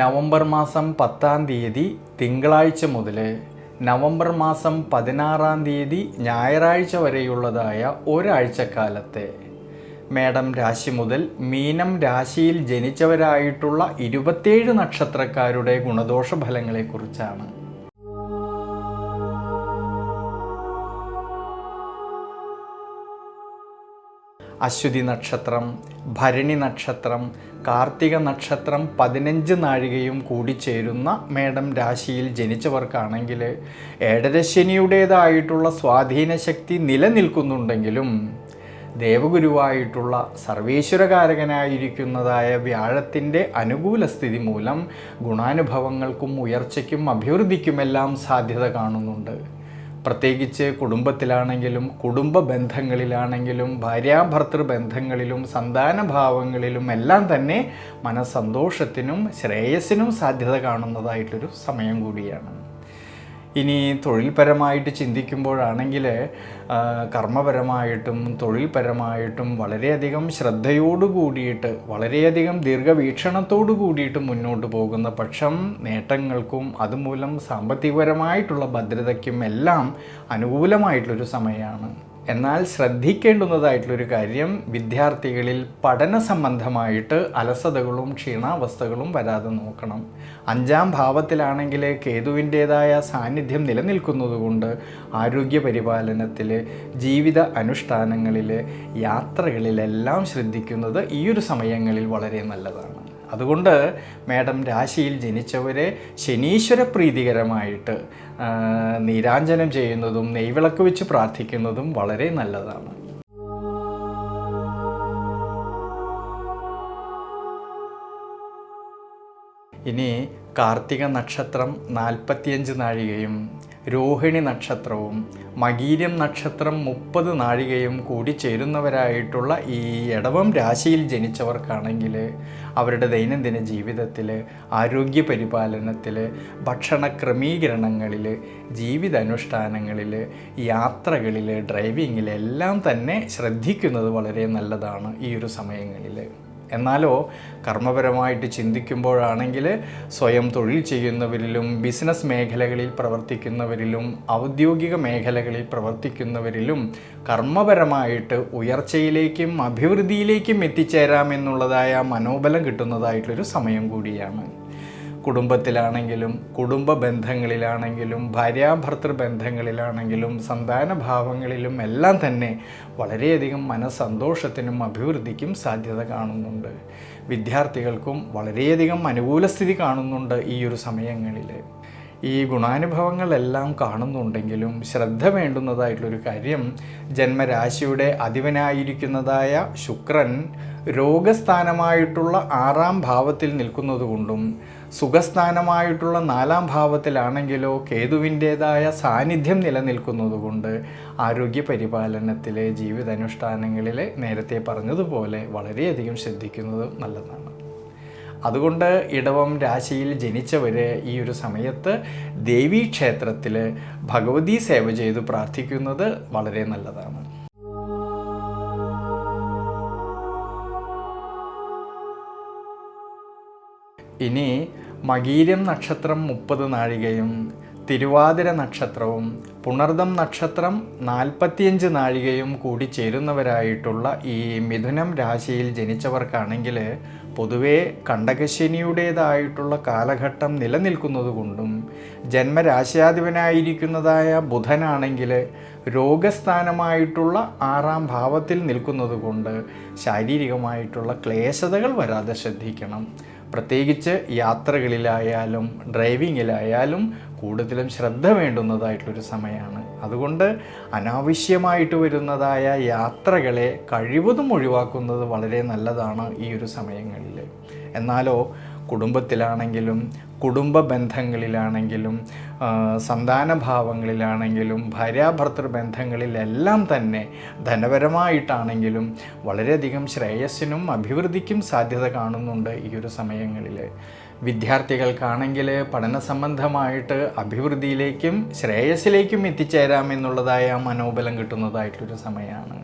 November മാസം പത്താം തീയതി തിങ്കളാഴ്ച മുതൽ നവംബർ മാസം പതിനാറാം തീയതി ഞായറാഴ്ച വരെയുള്ളതായ ഒരാഴ്ചക്കാലത്തെ. മേടം രാശി മുതൽ മീനം രാശിയിൽ ജനിച്ചവരായിട്ടുള്ള ഇരുപത്തേഴ് നക്ഷത്രക്കാരുടെ ഗുണദോഷ ഫലങ്ങളെക്കുറിച്ചാണ് അശ്വതി നക്ഷത്രം ഭരണി നക്ഷത്രം കാർത്തിക നക്ഷത്രം പതിനഞ്ച് നാഴികയും കൂടി ചേരുന്ന മേടം രാശിയിൽ ജനിച്ചവർക്കാണെങ്കിൽ സ്വാധീന ശക്തി നിലനിൽക്കുന്നുണ്ടെങ്കിലും ദേവഗുരുവായിട്ടുള്ള സർവേശ്വരകാരകനായിരിക്കുന്നതായ വ്യാഴത്തിന്റെ അനുകൂല സ്ഥിതി മൂലം ഗുണാനുഭവങ്ങൾക്കും ഉയർച്ചയ്ക്കും അഭിവൃദ്ധിക്കുമെല്ലാം സാധ്യത കാണുന്നുണ്ട്. പ്രത്യേകിച്ച് കുടുംബത്തിലാണെങ്കിലും കുടുംബ ബന്ധങ്ങളിലാണെങ്കിലും ഭാര്യാഭർത്തൃ ബന്ധങ്ങളിലും സന്താനഭാവങ്ങളിലും എല്ലാം തന്നെ മനസ്സന്തോഷത്തിനും ശ്രേയസ്സിനും സാധ്യത കാണുന്നതായിട്ടൊരു സമയം കൂടിയാണ്. ഇനി തൊഴിൽപരമായിട്ട് ചിന്തിക്കുമ്പോഴാണെങ്കിൽ കർമ്മപരമായിട്ടും തൊഴിൽപരമായിട്ടും വളരെയധികം ശ്രദ്ധയോടു കൂടിയിട്ട് വളരെയധികം ദീർഘവീക്ഷണത്തോടു കൂടിയിട്ട് മുന്നോട്ട് പോകുന്ന പക്ഷം നേട്ടങ്ങൾക്കും അതുമൂലം സാമ്പത്തികപരമായിട്ടുള്ള ഭദ്രതയ്ക്കും എല്ലാം അനുകൂലമായിട്ടുള്ളൊരു സമയമാണ്. എന്നാൽ ശ്രദ്ധിക്കേണ്ടുന്നതായിട്ടുള്ളൊരു കാര്യം വിദ്യാർത്ഥികളിൽ പഠന സംബന്ധമായിട്ട് അലസതകളും ക്ഷീണാവസ്ഥകളും വരാതെ നോക്കണം. അഞ്ചാം ഭാവത്തിലാണെങ്കിൽ കേതുവിന്റേതായ സാന്നിധ്യം നിലനിൽക്കുന്നതുകൊണ്ട് ആരോഗ്യ പരിപാലനത്തിൽ ജീവിത അനുഷ്ഠാനങ്ങളിൽ യാത്രകളിലെല്ലാം ശ്രദ്ധിക്കുന്നത് ഈയൊരു സമയങ്ങളിൽ വളരെ നല്ലതാണ്. അതുകൊണ്ട് മേഡം രാശിയിൽ ജനിച്ചവരെ ശനീശ്വര പ്രീതികരമായിട്ട് നീരാഞ്ജനം ചെയ്യുന്നതും നെയ്വിളക്ക് വെച്ച് പ്രാർത്ഥിക്കുന്നതും വളരെ നല്ലതാണ്. ഇനി കാർത്തിക നക്ഷത്രം നാൽപ്പത്തിയഞ്ച് നാഴികയും രോഹിണി നക്ഷത്രവും മകീരം നക്ഷത്രം മുപ്പത് നാഴികയും കൂടി ചേരുന്നവരായിട്ടുള്ള ഈ ഇടവം രാശിയിൽ ജനിച്ചവർക്കാണെങ്കിൽ അവരുടെ ദൈനംദിന ജീവിതത്തിൽ ആരോഗ്യ പരിപാലനത്തിൽ ഭക്ഷണ ക്രമീകരണങ്ങളിൽ ജീവിതാനുഷ്ഠാനങ്ങളിൽ യാത്രകളിൽ ഡ്രൈവിങ്ങിൽ എല്ലാം തന്നെ ശ്രദ്ധിക്കുന്നത് വളരെ നല്ലതാണ് ഈ ഒരു സമയങ്ങളിൽ എന്നാലോ കർമ്മപരമായിട്ട് ചിന്തിക്കുമ്പോഴാണെങ്കിൽ സ്വയം തൊഴിൽ ചെയ്യുന്നവരിലും ബിസിനസ് മേഖലകളിൽ പ്രവർത്തിക്കുന്നവരിലും ഔദ്യോഗിക മേഖലകളിൽ പ്രവർത്തിക്കുന്നവരിലും കർമ്മപരമായിട്ട് ഉയർച്ചയിലേക്കും അഭിവൃദ്ധിയിലേക്കും എത്തിച്ചേരാമെന്നുള്ളതായ മനോബലം കിട്ടുന്നതായിട്ടുള്ളൊരു സമയം കൂടിയാണ്. കുടുംബത്തിലാണെങ്കിലും കുടുംബ ബന്ധങ്ങളിലാണെങ്കിലും ഭാര്യാഭർത്തൃ ബന്ധങ്ങളിലാണെങ്കിലും സന്താന ഭാവങ്ങളിലും എല്ലാം തന്നെ വളരെയധികം മനസ്സന്തോഷത്തിനും അഭിവൃദ്ധിക്കും സാധ്യത കാണുന്നുണ്ട്. വിദ്യാർത്ഥികൾക്കും വളരെയധികം അനുകൂല സ്ഥിതി കാണുന്നുണ്ട് ഈ ഒരു സമയങ്ങളിൽ ഈ ഗുണാനുഭവങ്ങളെല്ലാം കാണുന്നുണ്ടെങ്കിലും ശ്രദ്ധ വേണ്ടുന്നതായിട്ടുള്ളൊരു കാര്യം ജന്മരാശിയുടെ അധിപനായിരിക്കുന്നതായ ശുക്രൻ രോഗസ്ഥാനമായിട്ടുള്ള ആറാം ഭാവത്തിൽ നിൽക്കുന്നതുകൊണ്ടും സുഖസ്ഥാനമായിട്ടുള്ള നാലാം ഭാവത്തിലാണെങ്കിലോ കേതുവിന്റേതായ സാന്നിധ്യം നിലനിൽക്കുന്നതുകൊണ്ട് ആരോഗ്യ പരിപാലനത്തിലെ ജീവിതാനുഷ്ഠാനങ്ങളിൽ നേരത്തെ പറഞ്ഞതുപോലെ വളരെയധികം ശ്രദ്ധിക്കുന്നത് നല്ലതാണ്. അതുകൊണ്ട് ഇടവം രാശിയിൽ ജനിച്ചവർ ഈ ഒരു സമയത്ത് ദേവീക്ഷേത്രത്തിൽ ഭഗവതി സേവ ചെയ്ത് പ്രാർത്ഥിക്കുന്നത് വളരെ നല്ലതാണ്. ഇനി മകീരം നക്ഷത്രം മുപ്പത് നാഴികയും തിരുവാതിര നക്ഷത്രവും പുണർദം നക്ഷത്രം നാൽപ്പത്തിയഞ്ച് നാഴികയും കൂടി ചേരുന്നവരായിട്ടുള്ള ഈ മിഥുനം രാശിയിൽ ജനിച്ചവർക്കാണെങ്കിൽ പൊതുവേ കണ്ടകശനിയുടേതായിട്ടുള്ള കാലഘട്ടം നിലനിൽക്കുന്നതുകൊണ്ടും ജന്മരാശ്യാധിപനായിരിക്കുന്നതായ ബുധനാണെങ്കിൽ രോഗസ്ഥാനമായിട്ടുള്ള ആറാം ഭാവത്തിൽ നിൽക്കുന്നതുകൊണ്ട് ശാരീരികമായിട്ടുള്ള ക്ലേശതകൾ വരാതെ ശ്രദ്ധിക്കണം. പ്രത്യേകിച്ച് യാത്രകളിലായാലും ഡ്രൈവിങ്ങിലായാലും കൂടുതലും ശ്രദ്ധ വേണ്ടുന്നതായിട്ടുള്ളൊരു സമയമാണ്. അതുകൊണ്ട് അനാവശ്യമായിട്ട് വരുന്നതായ യാത്രകളെ കഴിവതും ഒഴിവാക്കുന്നത് വളരെ നല്ലതാണ് ഈ ഒരു സമയങ്ങളിൽ എന്നാലോ കുടുംബത്തിലാണെങ്കിലും കുടുംബ ബന്ധങ്ങളിലാണെങ്കിലും സന്താനഭാവങ്ങളിലാണെങ്കിലും ഭാര്യാഭർത്തൃ ബന്ധങ്ങളിലെല്ലാം തന്നെ ധനപരമായിട്ടാണെങ്കിലും വളരെയധികം ശ്രേയസ്സിനും അഭിവൃദ്ധിക്കും സാധ്യത കാണുന്നുണ്ട് ഈ ഒരു സമയങ്ങളിൽ വിദ്യാർത്ഥികൾക്കാണെങ്കിൽ പഠന സംബന്ധമായിട്ട് അഭിവൃദ്ധിയിലേക്കും ശ്രേയസ്സിലേക്കും എത്തിച്ചേരാമെന്നുള്ളതായ മനോബലം കിട്ടുന്നതായിട്ടൊരു സമയമാണ്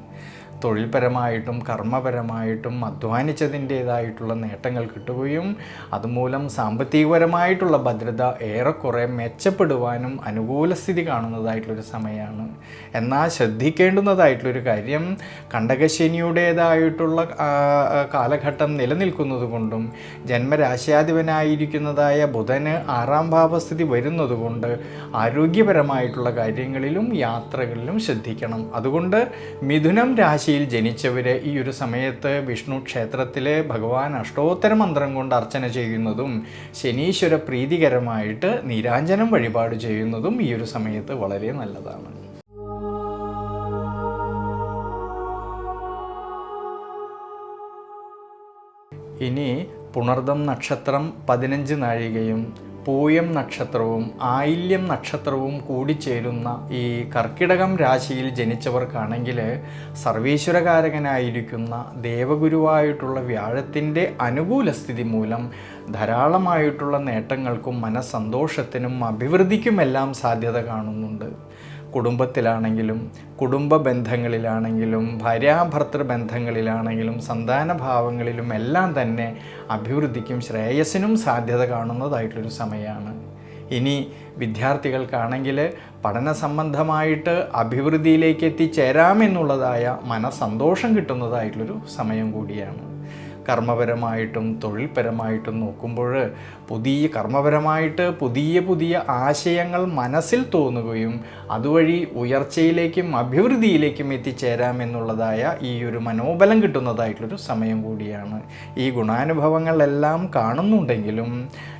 തൊഴിൽപരമായിട്ടും കർമ്മപരമായിട്ടും അധ്വാനിച്ചതിന്റേതായിട്ടുള്ള നേട്ടങ്ങൾ കിട്ടുകയും അതുമൂലം സാമ്പത്തികപരമായിട്ടുള്ള ഭദ്രത ഏറെക്കുറെ മെച്ചപ്പെടുവാനും അനുകൂല സ്ഥിതി കാണുന്നതായിട്ടുള്ളൊരു സമയമാണ്. എന്നാൽ ശ്രദ്ധിക്കേണ്ടുന്നതായിട്ടുള്ളൊരു കാര്യം കണ്ടകശനിയുടേതായിട്ടുള്ള കാലഘട്ടം നിലനിൽക്കുന്നത് കൊണ്ടും ജന്മരാശ്യാധിപനായിരിക്കുന്നതായ ബുധന് ആറാം ഭാവസ്ഥിതി വരുന്നതുകൊണ്ട് ആരോഗ്യപരമായിട്ടുള്ള കാര്യങ്ങളിലും യാത്രകളിലും ശ്രദ്ധിക്കണം. അതുകൊണ്ട് മിഥുനം രാശിയിൽ ജനിച്ചവർ ഈ ഒരു സമയത്ത് വിഷ്ണു ക്ഷേത്രത്തിലെ ഭഗവാൻ അഷ്ടോത്തര മന്ത്രം കൊണ്ട് അർച്ചന ചെയ്യുന്നതും ശനീശ്വര പ്രീതികരമായിട്ട് നീരാഞ്ജനം വഴിപാട് ചെയ്യുന്നതും ഈ ഒരു സമയത്ത് വളരെ നല്ലതാണ്. ഇനി പുണർദം നക്ഷത്രം പതിനഞ്ച് നാഴികയും പൂയം നക്ഷത്രവും ആയില്യം നക്ഷത്രവും കൂടിച്ചേരുന്ന ഈ കർക്കിടകം രാശിയിൽ ജനിച്ചവർക്കാണെങ്കിൽ സർവീശ്വരകാരകനായിരിക്കുന്ന ദേവഗുരുവായിട്ടുള്ള വ്യാഴത്തിന്റെ അനുകൂല സ്ഥിതി മൂലം ധാരാളമായിട്ടുള്ള നേട്ടങ്ങൾക്കും മനസ്സന്തോഷത്തിനും അഭിവൃദ്ധിക്കുമെല്ലാം സാധ്യത കാണുന്നുണ്ട്. കുടുംബത്തിലാണെങ്കിലും കുടുംബ ബന്ധങ്ങളിലാണെങ്കിലും ഭാര്യാഭർത്തൃ ബന്ധങ്ങളിലാണെങ്കിലും സന്താനഭാവങ്ങളിലും എല്ലാം തന്നെ അഭിവൃദ്ധിക്കും ശ്രേയസ്സിനും സാധ്യത കാണുന്നതായിട്ടൊരു സമയമാണ് ഇനി വിദ്യാർത്ഥികൾക്കാണെങ്കിൽ പഠന സംബന്ധമായിട്ട് അഭിവൃദ്ധിയിലേക്ക് എത്തിച്ചേരാമെന്നുള്ളതായ മനസന്തോഷം കിട്ടുന്നതായിട്ടുള്ളൊരു സമയം കൂടിയാണ്. കർമ്മപരമായിട്ടും തൊഴിൽപരമായിട്ടും നോക്കുമ്പോൾ പുതിയ കർമ്മപരമായിട്ട് പുതിയ പുതിയ ആശയങ്ങൾ മനസ്സിൽ തോന്നുകയും അതുവഴി ഉയർച്ചയിലേക്കും അഭിവൃദ്ധിയിലേക്കും എത്തിച്ചേരാമെന്നുള്ളതായ ഈ ഒരു മനോബലം കിട്ടുന്നതായിട്ടുള്ളൊരു സമയം കൂടിയാണ്. ഈ ഗുണാനുഭവങ്ങളെല്ലാം കാണുന്നുണ്ടെങ്കിലും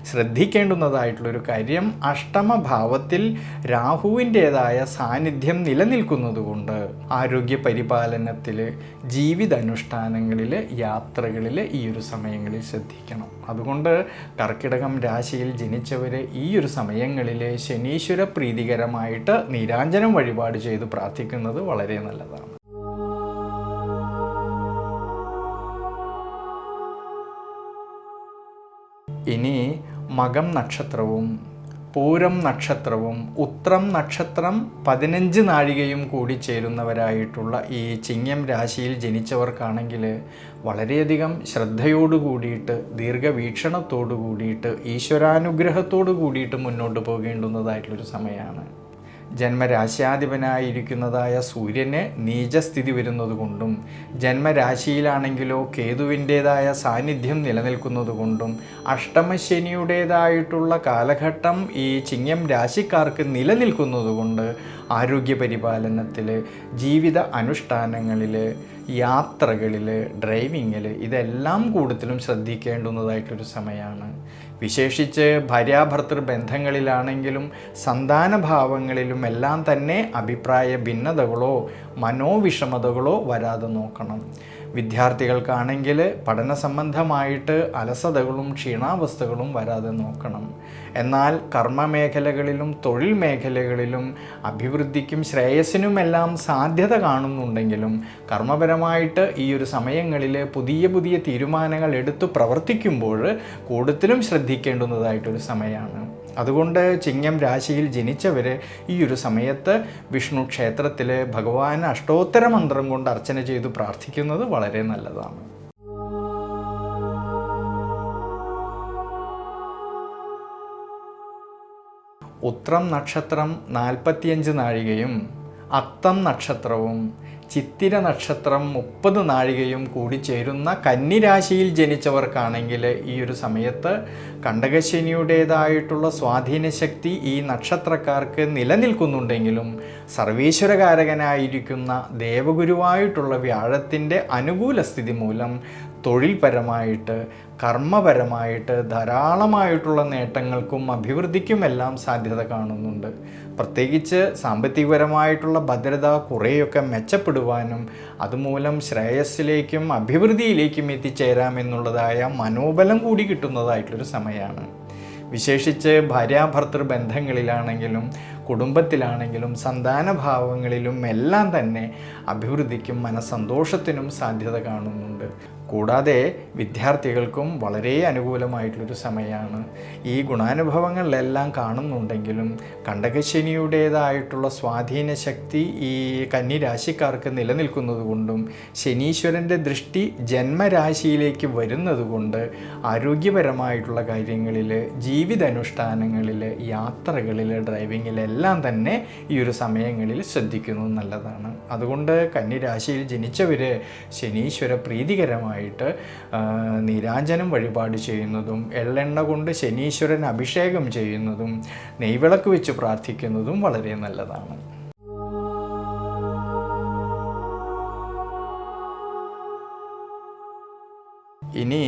ശ്രദ്ധിക്കേണ്ടുന്നതായിട്ടുള്ളൊരു കാര്യം അഷ്ടമഭാവത്തിൽ രാഹുവിന്റേതായ സാന്നിധ്യം നിലനിൽക്കുന്നതുകൊണ്ട് ആരോഗ്യ പരിപാലനത്തിൽ ജീവിതാനുഷ്ഠാനങ്ങളിൽ യാത്രകളിൽ ഈ ഒരു സമയങ്ങളിൽ ശ്രദ്ധിക്കണം. അതുകൊണ്ട് കർക്കിടകം രാശിയിൽ ജനിച്ചവർ ഈ ഒരു സമയങ്ങളിൽ ശനീശ്വര പ്രീതികരമായിട്ട് നീരാഞ്ജനം വഴിപാട് ചെയ്ത് പ്രാർത്ഥിക്കുന്നത് വളരെ നല്ലതാണ്. ഇനി മകം നക്ഷത്രവും പൂരം നക്ഷത്രവും ഉത്രം നക്ഷത്രം പതിനഞ്ച് നാഴികയും കൂടി ചേരുന്നവരായിട്ടുള്ള ഈ ചിങ്ങം രാശിയിൽ ജനിച്ചവർക്കാണെങ്കിൽ വളരെയധികം ശ്രദ്ധയോടു കൂടിയിട്ട് ദീർഘവീക്ഷണത്തോടു കൂടിയിട്ട് ഈശ്വരാനുഗ്രഹത്തോടു കൂടിയിട്ട് മുന്നോട്ട് പോകേണ്ടുന്നതായിട്ടുള്ളൊരു സമയമാണ്. ജന്മരാശ്യാധിപനായിരിക്കുന്നതായ സൂര്യന് നീചസ്ഥിതി വരുന്നത് കൊണ്ടും ജന്മരാശിയിലാണെങ്കിലോ കേതുവിന്റേതായ സാന്നിധ്യം നിലനിൽക്കുന്നത് കൊണ്ടും അഷ്ടമശനിയുടേതായിട്ടുള്ള കാലഘട്ടം ഈ ചിങ്ങം രാശിക്കാർക്ക് നിലനിൽക്കുന്നതുകൊണ്ട് ആരോഗ്യ പരിപാലനത്തിൽ ജീവിത അനുഷ്ഠാനങ്ങളിൽ യാത്രകളിൽ ഡ്രൈവിങ്ങിൽ ഇതെല്ലാം കൂടുതലും ശ്രദ്ധിക്കേണ്ടുന്നതായിട്ടൊരു സമയമാണ് വിശേഷിച്ച് ഭാര്യാഭർത്തൃ ബന്ധങ്ങളിലാണെങ്കിലും സന്താനഭാവങ്ങളിലും എല്ലാം തന്നെ അഭിപ്രായ ഭിന്നതകളോ മനോവിഷമതകളോ വരാതെ നോക്കണം. വിദ്യാർത്ഥികൾക്കാണെങ്കിൽ പഠന സംബന്ധമായിട്ട് അലസതകളും ക്ഷീണാവസ്ഥകളും വരാതെ നോക്കണം. എന്നാൽ കർമ്മ മേഖലകളിലും തൊഴിൽ മേഖലകളിലും അഭിവൃദ്ധിക്കും ശ്രേയസ്സിനുമെല്ലാം സാധ്യത കാണുന്നുണ്ടെങ്കിലും കർമ്മപരമായിട്ട് ഈ ഒരു സമയങ്ങളിൽ പുതിയ പുതിയ തീരുമാനങ്ങൾ എടുത്തു പ്രവർത്തിക്കുമ്പോൾ കൂടുതലും ശ്രദ്ധിക്കേണ്ടുന്നതായിട്ടൊരു സമയമാണ്. അതുകൊണ്ട് ചിങ്ങം രാശിയിൽ ജനിച്ചവർ ഈ ഒരു സമയത്ത് വിഷ്ണു ക്ഷേത്രത്തിൽ ഭഗവാൻ അഷ്ടോത്തര മന്ത്രം കൊണ്ട് അർച്ചന ചെയ്തു പ്രാർത്ഥിക്കുന്നത് വളരെ നല്ലതാണ്. ഉത്രം നക്ഷത്രം നാൽപ്പത്തിയഞ്ച് നാഴികയും അത്തം നക്ഷത്രവും ചിത്തിര നക്ഷത്രം മുപ്പത് നാഴികയും കൂടി ചേരുന്ന കന്നിരാശിയിൽ ജനിച്ചവർക്കാണെങ്കിൽ ഈ ഒരു സമയത്ത് കണ്ടകശനിയുടേതായിട്ടുള്ള സ്വാധീനശക്തി ഈ നക്ഷത്രക്കാർക്ക് നിലനിൽക്കുന്നുണ്ടെങ്കിലും സർവീശ്വരകാരകനായിരിക്കുന്ന ദേവഗുരുവായിട്ടുള്ള വ്യാഴത്തിന്റെ അനുകൂല സ്ഥിതി മൂലം തൊഴിൽപരമായിട്ട് കർമ്മപരമായിട്ട് ധാരാളമായിട്ടുള്ള നേട്ടങ്ങൾക്കും അഭിവൃദ്ധിക്കുമെല്ലാം സാധ്യത കാണുന്നുണ്ട്. പ്രത്യേകിച്ച് സാമ്പത്തികപരമായിട്ടുള്ള ഭദ്രത കുറേയൊക്കെ മെച്ചപ്പെടുവാനും അതുമൂലം ശ്രേയസ്സിലേക്കും അഭിവൃദ്ധിയിലേക്കും എത്തിച്ചേരാമെന്നുള്ളതായ മനോബലം കൂടി കിട്ടുന്നതായിട്ടുള്ളൊരു സമയമാണ്. വിശേഷിച്ച് ഭാര്യാഭർത്തൃ ബന്ധങ്ങളിലാണെങ്കിലും കുടുംബത്തിലാണെങ്കിലും സന്താനഭാവങ്ങളിലും എല്ലാം തന്നെ അഭിവൃദ്ധിക്കും മനസ്സന്തോഷത്തിനും സാധ്യത കാണുന്നുണ്ട്. കൂടാതെ വിദ്യാർത്ഥികൾക്കും വളരെ അനുകൂലമായിട്ടുള്ളൊരു സമയമാണ്. ഈ ഗുണാനുഭവങ്ങളിലെല്ലാം കാണുന്നുണ്ടെങ്കിലും കണ്ടകശനിയുടേതായിട്ടുള്ള സ്വാധീന ശക്തി ഈ കന്നിരാശിക്കാർക്ക് നിലനിൽക്കുന്നത് കൊണ്ടും ശനീശ്വരന്റെ ദൃഷ്ടി ജന്മരാശിയിലേക്ക് വരുന്നതുകൊണ്ട് ആരോഗ്യപരമായിട്ടുള്ള കാര്യങ്ങളിൽ ജീവിതാനുഷ്ഠാനങ്ങളിൽ യാത്രകളിൽ ഡ്രൈവിങ്ങിലെല്ലാം തന്നെ ഈ ഒരു സമയങ്ങളിൽ ശ്രദ്ധിക്കുന്നത് നല്ലതാണ്. അതുകൊണ്ട് കന്നിരാശിയിൽ ജനിച്ചവർ ശനീശ്വര പ്രീതികരമായിട്ട് നീരാഞ്ജനം വഴിപാട് ചെയ്യുന്നതും എള്ളെണ്ണ കൊണ്ട് ശനീശ്വരൻ അഭിഷേകം ചെയ്യുന്നതും നെയ്വിളക്ക് വെച്ച് പ്രാർത്ഥിക്കുന്നതും വളരെ നല്ലതാണ്. ഇനി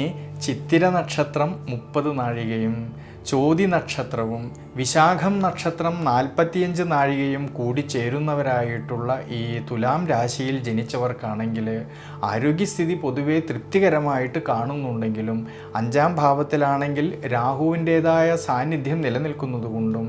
ചിത്തിര നക്ഷത്രം മുപ്പത് നാഴികയും ചോതി നക്ഷത്രവും വിശാഖം നക്ഷത്രം നാൽപ്പത്തിയഞ്ച് നാഴികയും കൂടി ചേരുന്നവരായിട്ടുള്ള ഈ തുലാം രാശിയിൽ ജനിച്ചവർക്കാണെങ്കിൽ ആരോഗ്യസ്ഥിതി പൊതുവേ തൃപ്തികരമായിട്ട് കാണുന്നുണ്ടെങ്കിലും അഞ്ചാം ഭാവത്തിലാണെങ്കിൽ രാഹുവിന്റേതായ സാന്നിധ്യം നിലനിൽക്കുന്നതുകൊണ്ടും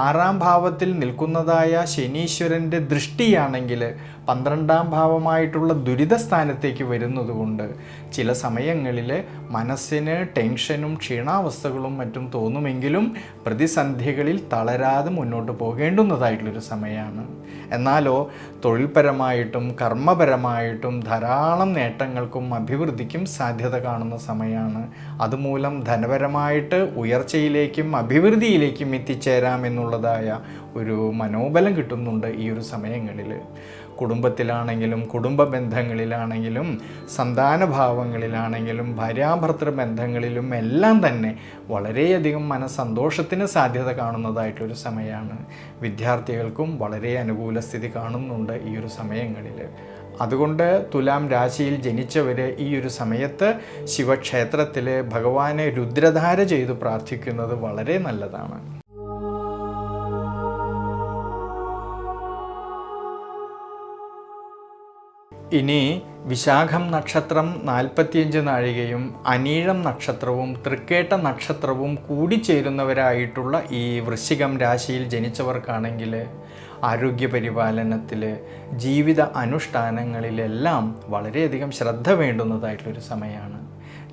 ആറാം ഭാവത്തിൽ നിൽക്കുന്നതായ ശനീശ്വരന്റെ ദൃഷ്ടിയാണെങ്കിൽ പന്ത്രണ്ടാം ഭാവമായിട്ടുള്ള ദുരിതസ്ഥാനത്തേക്ക് വരുന്നതുകൊണ്ട് വരുന്നത് ചില സമയങ്ങളിൽ മനസ്സിന് ടെൻഷനും ക്ഷീണാവസ്ഥകളും മറ്റും തോന്നുമെങ്കിലും പ്രതിസന്ധികളിൽ തളരാതെ മുന്നോട്ട് പോകേണ്ടുന്നതായിട്ടുള്ളൊരു സമയമാണ്. എന്നാലോ തൊഴിൽപരമായിട്ടും കർമ്മപരമായിട്ടും ധാരാളം നേട്ടങ്ങൾക്കും അഭിവൃദ്ധിക്കും സാധ്യത കാണുന്ന സമയമാണ്. അതുമൂലം ധനപരമായിട്ട് ഉയർച്ചയിലേക്കും അഭിവൃദ്ധിയിലേക്കും എത്തിച്ചേരാമെന്നുള്ളതായ ഒരു മനോബലം കിട്ടുന്നുണ്ട് ഈ ഒരു സമയങ്ങളിൽ കുടുംബത്തിലാണെങ്കിലും കുടുംബ ബന്ധങ്ങളിലാണെങ്കിലും സന്താനഭാവങ്ങളിലാണെങ്കിലും ഭാര്യാഭർത്തൃ ബന്ധങ്ങളിലും എല്ലാം തന്നെ വളരെയധികം മനസ്സന്തോഷത്തിന് സാധ്യത കാണുന്നതായിട്ടൊരു സമയമാണ് വിദ്യാർത്ഥികൾക്കും വളരെ അനുകൂല സ്ഥിതി കാണുന്നുണ്ട് ഈ ഒരു സമയങ്ങളിൽ അതുകൊണ്ട് തുലാം രാശിയിൽ ജനിച്ചവർ ഈ ഒരു സമയത്ത് ശിവക്ഷേത്രത്തിൽ ഭഗവാനെ രുദ്രധാര ചെയ്തു പ്രാർത്ഥിക്കുന്നത് വളരെ നല്ലതാണ്. ഇനി വിശാഖം നക്ഷത്രം നാൽപ്പത്തിയഞ്ച് നാഴികയും അനീഴം നക്ഷത്രവും തൃക്കേട്ട നക്ഷത്രവും കൂടിച്ചേരുന്നവരായിട്ടുള്ള ഈ വൃശ്ചികം രാശിയിൽ ജനിച്ചവർക്കാണെങ്കിൽ ആരോഗ്യപരിപാലനത്തിൽ ജീവിത അനുഷ്ഠാനങ്ങളിലെല്ലാം വളരെയധികം ശ്രദ്ധ വേണ്ടുന്നതായിട്ടുള്ളൊരു സമയമാണ്.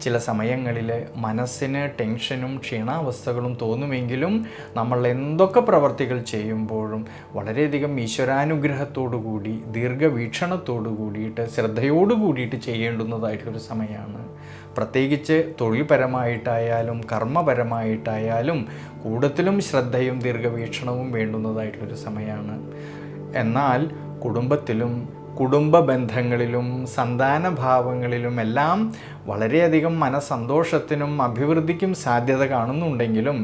ചില സമയങ്ങളിൽ മനസ്സിന് ടെൻഷനും ക്ഷീണാവസ്ഥകളും തോന്നുമെങ്കിലും നമ്മൾ എന്തൊക്കെ പ്രവർത്തികൾ ചെയ്യുമ്പോഴും വളരെയധികം ഈശ്വരാനുഗ്രഹത്തോടു കൂടി ദീർഘവീക്ഷണത്തോടു കൂടിയിട്ട് ശ്രദ്ധയോടു കൂടിയിട്ട് ചെയ്യേണ്ടുന്നതായിട്ടൊരു സമയമാണ്. പ്രത്യേകിച്ച് തൊഴിൽപരമായിട്ടായാലും കർമ്മപരമായിട്ടായാലും കൂടുതലും ശ്രദ്ധയും ദീർഘവീക്ഷണവും വേണ്ടുന്നതായിട്ടുള്ളൊരു സമയമാണ്. എന്നാൽ കുടുംബത്തിലും കുടുംബ ബന്ധങ്ങളിലും സന്താന സന്താനഭാവങ്ങളിലും എല്ലാം വളരെയധികം മനസ്സന്തോഷത്തിനും അഭിവൃദ്ധിക്കും സാധ്യത കാണുന്നുണ്ടെങ്കിലും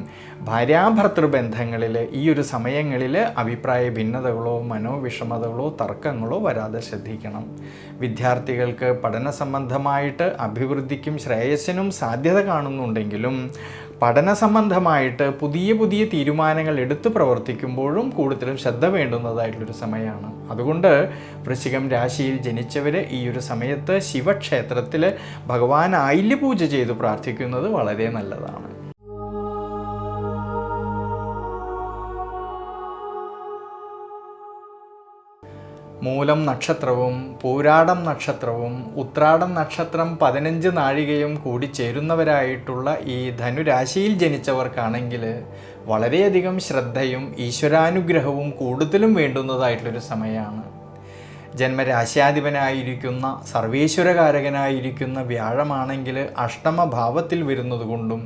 ഭാര്യാഭർത്തൃ ബന്ധങ്ങളിൽ ഈ ഒരു സമയങ്ങളിൽ അഭിപ്രായ ഭിന്നതകളോ മനോവിഷമതകളോ തർക്കങ്ങളോ വരാതെ ശ്രദ്ധിക്കണം. വിദ്യാർത്ഥികൾക്ക് പഠന സംബന്ധമായിട്ട് അഭിവൃദ്ധിക്കും ശ്രേയസ്സിനും സാധ്യത കാണുന്നുണ്ടെങ്കിലും പഠന സംബന്ധമായിട്ട് പുതിയ പുതിയ തീരുമാനങ്ങൾ എടുത്തു പ്രവർത്തിക്കുമ്പോഴും കൂടുതലും ശ്രദ്ധ വേണ്ടുന്നതായിട്ടുള്ളൊരു സമയമാണ്. അതുകൊണ്ട് വൃശ്ചികം രാശിയിൽ ജനിച്ചവർ ഈ ഒരു സമയത്ത് ശിവക്ഷേത്രത്തിൽ ഭഗവാൻ ആയില്യ പൂജ ചെയ്ത് പ്രാർത്ഥിക്കുന്നത് വളരെ നല്ലതാണ്. മൂലം നക്ഷത്രവും പൂരാടം നക്ഷത്രവും ഉത്രാടം നക്ഷത്രം പതിനഞ്ച് നാഴികയും കൂടി ചേരുന്നവരായിട്ടുള്ള ഈ ധനുരാശിയിൽ ജനിച്ചവർക്കാണെങ്കിൽ വളരെയധികം ശ്രദ്ധയും ഈശ്വരാനുഗ്രഹവും കൂടുതലും വേണ്ടുന്നതായിട്ടുള്ളൊരു സമയമാണ്. ജന്മരാശ്യാധിപനായിരിക്കുന്ന സർവേശ്വരകാരകനായിരിക്കുന്ന വ്യാഴമാണെങ്കിൽ അഷ്ടമഭാവത്തിൽ വരുന്നത് കൊണ്ടും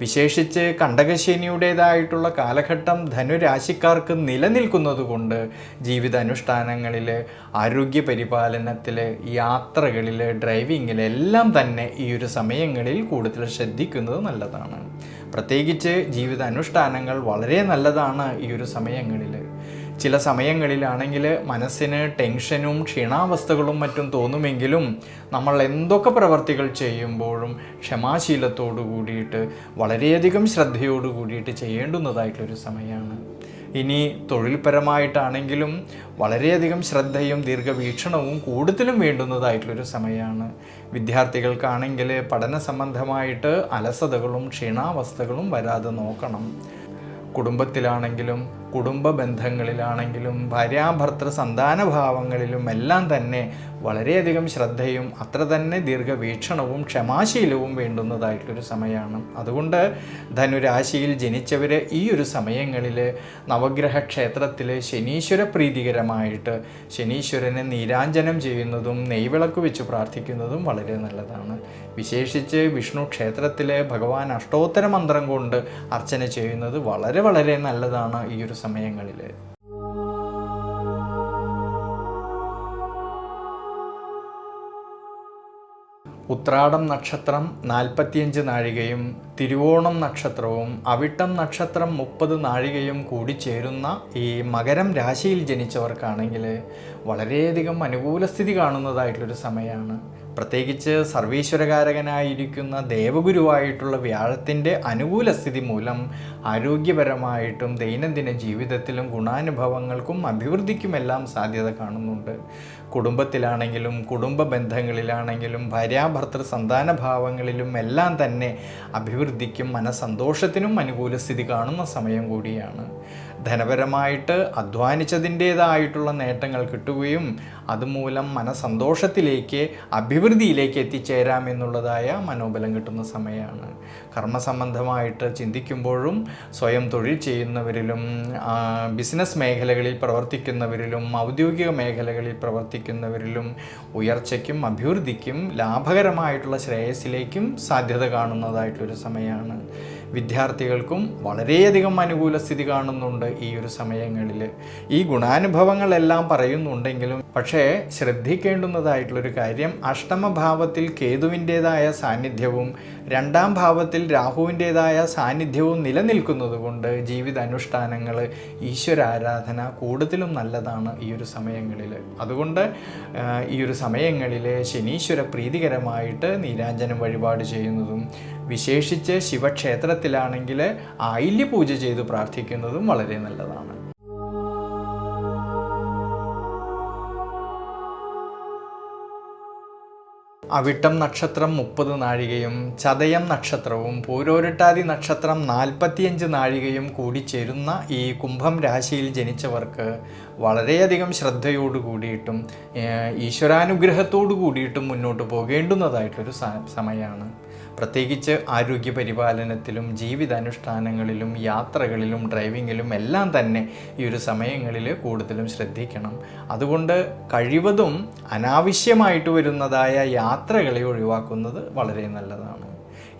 വിശേഷിച്ച് കണ്ടകശനിയുടേതായിട്ടുള്ള കാലഘട്ടം ധനുരാശിക്കാർക്ക് നിലനിൽക്കുന്നത് കൊണ്ട് ജീവിതാനുഷ്ഠാനങ്ങളിൽ ആരോഗ്യ പരിപാലനത്തിൽ യാത്രകളിൽ ഡ്രൈവിങ്ങിൽ എല്ലാം തന്നെ ഈ ഒരു സമയങ്ങളിൽ കൂടുതൽ ശ്രദ്ധിക്കുന്നത് നല്ലതാണ്. പ്രത്യേകിച്ച് ജീവിതാനുഷ്ഠാനങ്ങൾ വളരെ നല്ലതാണ് ഈ ഒരു സമയങ്ങളിൽ ചില സമയങ്ങളിലാണെങ്കിൽ മനസ്സിന് ടെൻഷനും ക്ഷീണാവസ്ഥകളും മറ്റും തോന്നുമെങ്കിലും നമ്മൾ എന്തൊക്കെ പ്രവർത്തികൾ ചെയ്യുമ്പോഴും ക്ഷമാശീലത്തോടു കൂടിയിട്ട് വളരെയധികം ശ്രദ്ധയോടു കൂടിയിട്ട് ചെയ്യേണ്ടുന്നതായിട്ടുള്ളൊരു സമയമാണ്. ഇനി തൊഴിൽപരമായിട്ടാണെങ്കിലും വളരെയധികം ശ്രദ്ധയും ദീർഘവീക്ഷണവും കൂടുതലും വേണ്ടുന്നതായിട്ടുള്ളൊരു സമയമാണ്. വിദ്യാർത്ഥികൾക്കാണെങ്കിൽ പഠന സംബന്ധമായിട്ട് അലസതകളും ക്ഷീണാവസ്ഥകളും വരാതെ നോക്കണം. കുടുംബത്തിലാണെങ്കിലും കുടുംബ ബന്ധങ്ങളിലാണെങ്കിലും ഭാര്യാഭർത്തൃ സന്താനഭാവങ്ങളിലും എല്ലാം തന്നെ വളരെയധികം ശ്രദ്ധയും അത്ര തന്നെ ദീർഘവീക്ഷണവും ക്ഷമാശീലവും വേണ്ടുന്നതായിട്ടൊരു സമയമാണ്. അതുകൊണ്ട് ധനുരാശിയിൽ ജനിച്ചവർ ഈ ഒരു സമയങ്ങളിൽ നവഗ്രഹ ക്ഷേത്രത്തിൽ ശനീശ്വര പ്രീതികരമായിട്ട് ശനീശ്വരനെ നീരാഞ്ജനം ചെയ്യുന്നതും നെയ്വിളക്ക് വെച്ച് പ്രാർത്ഥിക്കുന്നതും വളരെ നല്ലതാണ്. വിശേഷിച്ച് വിഷ്ണു ക്ഷേത്രത്തിലെ ഭഗവാൻ അഷ്ടോത്തര മന്ത്രം കൊണ്ട് അർച്ചന ചെയ്യുന്നത് വളരെ വളരെ നല്ലതാണ് ഈ ഒരു സമയങ്ങളിൽ ഉത്രാടം നക്ഷത്രം നാൽപ്പത്തിയഞ്ച് നാഴികയും തിരുവോണം നക്ഷത്രവും അവിട്ടം നക്ഷത്രം മുപ്പത് നാഴികയും കൂടി ചേരുന്ന ഈ മകരം രാശിയിൽ ജനിച്ചവർക്കാണെങ്കിൽ വളരെയധികം അനുകൂല സ്ഥിതി കാണുന്നതായിട്ടുള്ളൊരു സമയമാണ് പ്രത്യേകിച്ച് സർവീശ്വരകാരകനായിരിക്കുന്ന ദേവഗുരുവായിട്ടുള്ള വ്യാഴത്തിന്റെ അനുകൂല സ്ഥിതി മൂലം ആരോഗ്യപരമായിട്ടും ദൈനംദിന ജീവിതത്തിലും ഗുണാനുഭവങ്ങൾക്കും അഭിവൃദ്ധിക്കുമെല്ലാം സാധ്യത കാണുന്നുണ്ട്. കുടുംബത്തിലാണെങ്കിലും കുടുംബ ബന്ധങ്ങളിലാണെങ്കിലും ഭാര്യാഭർത്തൃ സന്താന ഭാവങ്ങളിലും എല്ലാം തന്നെ അഭിവൃദ്ധിക്കും മനസന്തോഷത്തിനും അനുകൂല സ്ഥിതി കാണുന്ന സമയം കൂടിയാണ്. ധനപരമായിട്ട് അധ്വാനിച്ചതിന്റേതായിട്ടുള്ള നേട്ടങ്ങൾ കിട്ടുകയും അതുമൂലം മനസന്തോഷത്തിലേക്ക് അഭിവൃദ്ധിയിലേക്ക് എത്തിച്ചേരാമെന്നുള്ളതായ മനോബലം കിട്ടുന്ന സമയമാണ്. കർമ്മസംബന്ധമായിട്ട് ചിന്തിക്കുമ്പോഴും സ്വയം തൊഴിൽ ചെയ്യുന്നവരിലും ബിസിനസ് മേഖലകളിൽ പ്രവർത്തിക്കുന്നവരിലും ഔദ്യോഗിക മേഖലകളിൽ പ്രവർത്തിക്കുന്നവരിലും ഉയർച്ചയ്ക്കും അഭിവൃദ്ധിക്കും ലാഭകരമായിട്ടുള്ള ശ്രേയസ്സിലേക്കും സാധ്യത കാണുന്നതായിട്ടൊരു സമയമാണ്. വിദ്യാർത്ഥികൾക്കും വളരെയധികം അനുകൂല സ്ഥിതി കാണുന്നുണ്ട് ഈ ഒരു സമയങ്ങളിൽ. ഈ ഗുണാനുഭവങ്ങളെല്ലാം പറയുന്നുണ്ടെങ്കിലും പക്ഷേ ശ്രദ്ധിക്കേണ്ടുന്നതായിട്ടുള്ളൊരു കാര്യം അഷ്ടമഭാവത്തിൽ കേതുവിന്റേതായ സാന്നിധ്യവും രണ്ടാം ഭാവത്തിൽ രാഹുവിന്റേതായ സാന്നിധ്യവും നിലനിൽക്കുന്നത് കൊണ്ട് ജീവിതാനുഷ്ഠാനങ്ങൾ ഈശ്വരാരാധന കൂടുതലും നല്ലതാണ് ഈ ഒരു സമയങ്ങളിൽ. അതുകൊണ്ട് ഈ ഒരു സമയങ്ങളിൽ ശനീശ്വര പ്രീതികരമായിട്ട് നീരാഞ്ജനം വഴിപാട് ചെയ്യുന്നതും വിശേഷിച്ച് ശിവക്ഷേത്രത്തിലാണെങ്കിൽ ആയില്യ പൂജ ചെയ്ത് പ്രാർത്ഥിക്കുന്നതും വളരെ നല്ലതാണ്. അവിട്ടം നക്ഷത്രം മുപ്പത് നാഴികയും ചതയം നക്ഷത്രവും പൂരോരട്ടാതി നക്ഷത്രം നാൽപ്പത്തിയഞ്ച് നാഴികയും കൂടി ചേരുന്ന ഈ കുംഭം രാശിയിൽ ജനിച്ചവർക്ക് വളരെയധികം ശ്രദ്ധയോട് കൂടിയിട്ടും ഈശ്വരാനുഗ്രഹത്തോടു കൂടിയിട്ടും മുന്നോട്ട് പോകേണ്ടുന്നതായിട്ടൊരു സമയമാണ്. പ്രത്യേകിച്ച് ആരോഗ്യ പരിപാലനത്തിലും ജീവിതാനുഷ്ഠാനങ്ങളിലും യാത്രകളിലും ഡ്രൈവിങ്ങിലും എല്ലാം തന്നെ ഈ ഒരു സമയങ്ങളിൽ കൂടുതലും ശ്രദ്ധിക്കണം. അതുകൊണ്ട് കഴിവതും അനാവശ്യമായിട്ട് വരുന്നതായ യാത്രകളെ ഒഴിവാക്കുന്നത് വളരെ നല്ലതാണ്.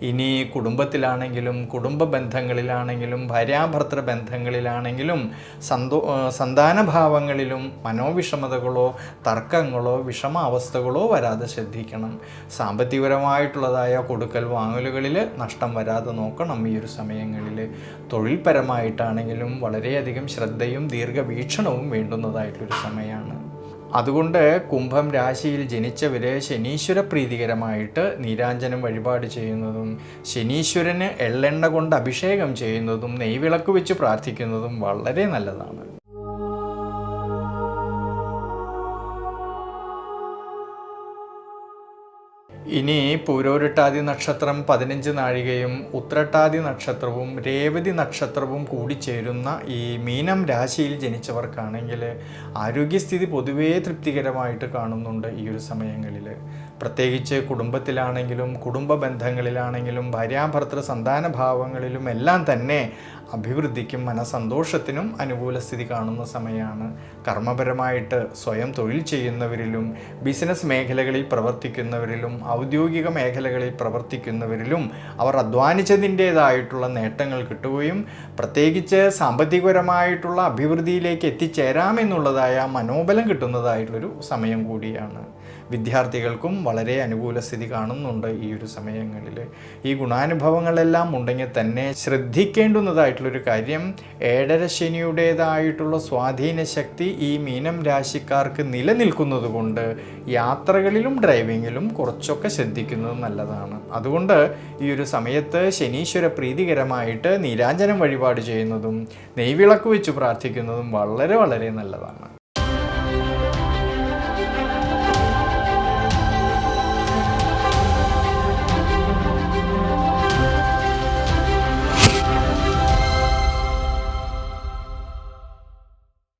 ഇനി കുടുംബത്തിലാണെങ്കിലും കുടുംബ ബന്ധങ്ങളിലാണെങ്കിലും ഭാര്യാഭർത്തൃ ബന്ധങ്ങളിലാണെങ്കിലും സന്തോ സന്താനഭാവങ്ങളിലും മനോവിഷമതകളോ തർക്കങ്ങളോ വിഷമാവസ്ഥകളോ വരാതെ ശ്രദ്ധിക്കണം. സാമ്പത്തികപരമായിട്ടുള്ളതായ കൊടുക്കൽ വാങ്ങലുകളിൽ നഷ്ടം വരാതെ നോക്കണം ഈ ഒരു സമയങ്ങളിൽ തൊഴിൽപരമായിട്ടാണെങ്കിലും വളരെയധികം ശ്രദ്ധയും ദീർഘവീക്ഷണവും വേണ്ടുന്നതായിട്ടൊരു സമയമാണ്. അതുകൊണ്ട് കുംഭം രാശിയിൽ ജനിച്ചവരെ ശനീശ്വര പ്രീതികരമായിട്ട് നീരാഞ്ജനം വഴിപാട് ചെയ്യുന്നതും ശനീശ്വരന് എള്ളെണ്ണ കൊണ്ട് അഭിഷേകം ചെയ്യുന്നതും നെയ്വിളക്ക് വെച്ച് പ്രാർത്ഥിക്കുന്നതും വളരെ നല്ലതാണ്. ഇനി പൂരോരുട്ടാതി നക്ഷത്രം പതിനഞ്ച് നാഴികയും ഉത്രട്ടാതി നക്ഷത്രവും രേവതി നക്ഷത്രവും കൂടി ചേരുന്ന ഈ മീനം രാശിയിൽ ജനിച്ചവർക്കാണെങ്കിൽ ആരോഗ്യസ്ഥിതി പൊതുവേ തൃപ്തികരമായിട്ട് കാണുന്നുണ്ട് ഈ ഒരു സമയങ്ങളിൽ പ്രത്യേകിച്ച് കുടുംബത്തിലാണെങ്കിലും കുടുംബ ബന്ധങ്ങളിലാണെങ്കിലും ഭാര്യാഭർത്തൃ സന്താന ഭാവങ്ങളിലും എല്ലാം തന്നെ അഭിവൃദ്ധിക്കും മനസന്തോഷത്തിനും അനുകൂല സ്ഥിതി കാണുന്ന സമയമാണ് കർമ്മപരമായിട്ട് സ്വയം തൊഴിൽ ചെയ്യുന്നവരിലും ബിസിനസ് മേഖലകളിൽ പ്രവർത്തിക്കുന്നവരിലും ഔദ്യോഗിക മേഖലകളിൽ പ്രവർത്തിക്കുന്നവരിലും അവർ അധ്വാനിച്ചതിന്റേതായിട്ടുള്ള നേട്ടങ്ങൾ കിട്ടുകയും പ്രത്യേകിച്ച് സാമ്പത്തികപരമായിട്ടുള്ള അഭിവൃദ്ധിയിലേക്ക് എത്തിച്ചേരാമെന്നുള്ളതായ മനോബലം കിട്ടുന്നതായിട്ടുള്ളൊരു സമയം കൂടിയാണ്. വിദ്യാർത്ഥികൾക്കും വളരെ അനുകൂല സ്ഥിതി കാണുന്നുണ്ട് ഈ ഒരു സമയങ്ങളിൽ ഈ ഗുണാനുഭവങ്ങളെല്ലാം ഉണ്ടെങ്കിൽ തന്നെ ശ്രദ്ധിക്കേണ്ടുന്നതായിട്ടുള്ളൊരു കാര്യം ഏഴര ശനിയുടേതായിട്ടുള്ള സ്വാധീന ശക്തി ഈ മീനം രാശിക്കാർക്ക് നിലനിൽക്കുന്നത് കൊണ്ട് യാത്രകളിലും ഡ്രൈവിങ്ങിലും കുറച്ചൊക്കെ ശ്രദ്ധിക്കുന്നത് നല്ലതാണ്. അതുകൊണ്ട് ഈ ഒരു സമയത്ത് ശനീശ്വര പ്രീതികരമായിട്ട് നീരാഞ്ജനം വഴിപാട് ചെയ്യുന്നതും നെയ്വിളക്ക് വെച്ച് പ്രാർത്ഥിക്കുന്നതും വളരെ വളരെ നല്ലതാണ്.